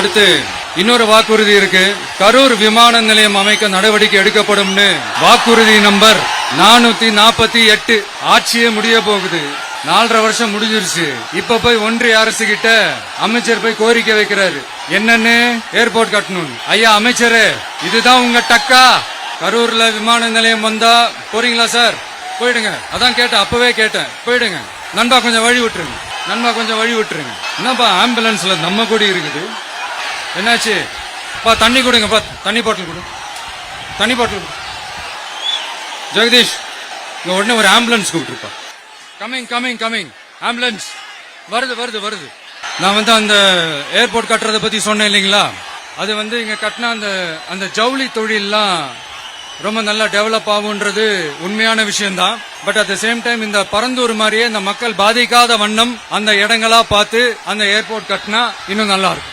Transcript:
அடுத்து இன்னொரு வாக்குறுதி இருக்கு. கரூர் விமான நிலையம் அமைக்க நடவடிக்கை எடுக்கப்படும்னு வாக்குறுதி நம்பர் நானூத்தி நாற்பத்தி எட்டு. ஆட்சியே முடிய போகுது. நாலரை வருஷம் முடிஞ்சிருச்சு. இப்ப போய் ஒன்றிய அரசு கிட்ட அமைச்சர் போய் கோரிக்கை வைக்கிறாரு. என்னன்னு ஏர்போர்ட் கட்டணும் ஐயா அமைச்சரே இதுதான் உங்க டக்கா? கரூர்ல விமான நிலையம் வந்தா போறீங்களா சார்? போயிடுங்க. அதான் கேட்டேன். அப்பவே கேட்டேன். போயிடுங்க. நண்பா கொஞ்சம் வழி விட்டுருங்க. நண்பா கொஞ்சம் வழி விட்டுருங்க. என்னப்பா ஆம்புலன்ஸ்ல நம்ம கூட இருக்குது. என்னாச்சு? பா தண்ணி கொடுங்கப்பா தண்ணி பாட்டில் கொடு. தண்ணி பாட்டில் கொடு. ஜெகதீஷ் இங்கே உடனே ஒரு ஆம்புலன்ஸ் கூப்பிட்டுருப்பா. கமிங் கமிங் கமிங் ஆம்புலன்ஸ் வருது வருது வருது. நான் வந்து அந்த ஏர்போர்ட் கட்டுறதை பற்றி சொன்னேன் இல்லைங்களா? அது வந்து இங்கே கட்டின அந்த அந்த ஜவுளி தொழிலெலாம் ரொம்ப நல்லா டெவலப் ஆகுன்றது உண்மையான விஷயம்தான். But at the same time இந்த பரந்தூர் மாதிரியே இந்த மக்கள் பாதிக்காத வண்ணம் அந்த இடங்களா பார்த்து அந்த ஏர்போர்ட் கட்டினா இன்னும் நல்லா இருக்கும்.